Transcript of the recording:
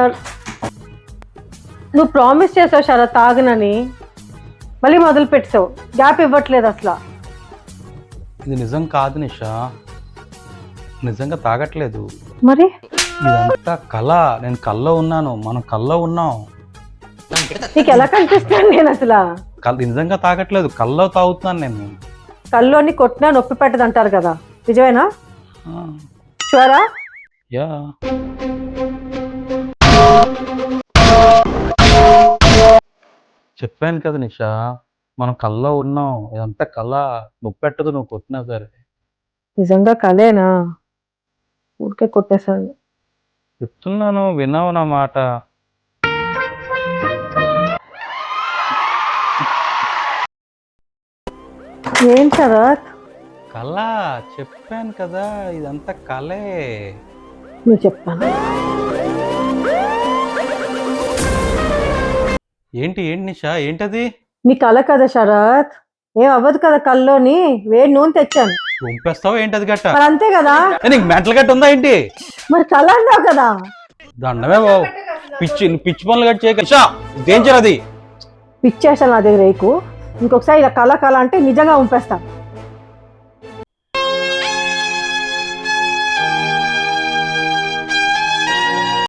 చల్. నువ్వు ప్రామిస్ చేసావు శరత్ తాగనని. మళ్ళీ మొదలు పెట్టావు. గ్యాప్ ఇవ్వట్లేదు అసలు. ఇది నిజం కాదు నిషా. నిజంగా తాగట్లేదు. మరి? ఇదంతా కళ. నేను కల్లో ఉన్నాను. మనం కల్లో ఉన్నాం. నీకు ఎలా కనిపిస్తాను నేను అసలు? నిజంగా తాగట్లేదు. కల్లో తాగుతున్నాను నేను. కల్లోని కొట్టినా నొప్పి పెట్టదు అంటారు కదా. నిజమేనా? షూరా యా. చెప్పాను కదా నిషా మనం కల్లో ఉన్నాం ఇదంతా కళ నొప్పెట్టదు నువ్వు కొట్టినా సరే. నిజంగా కలేనా? ఊరికే కొట్టేశాను చెప్తున్నాను విన్నావు నా మాట. ఏం శరత్? కళ చెప్పాను కదా ఇదంతా కళే. నువ్వు చెప్పాను? ఏంటి ఏంటి నిషా? ఏంటది? నీ కల కదా శరత్. ఏం అవ్వదు కదా కల్లోని? వేడి నూనె తెచ్చాను. పంపేస్తావా ఏంటి అది గట్ట? మరి అంతే కదా? ఏ, నీకు మెంటల్ గట్ట ఉందా ఏంటి? మరి కల అన్నావు కదా? దండమే బాబు పిచ్చి పిచ్చి పనులు గట్ట చేయక. నిషా డేంజర్ అది. పిచ్చేసాను నా దగ్గర రేకు. ఇంకొకసారి ఇలా కళ కళ అంటే నిజంగా ఉంపేస్తాను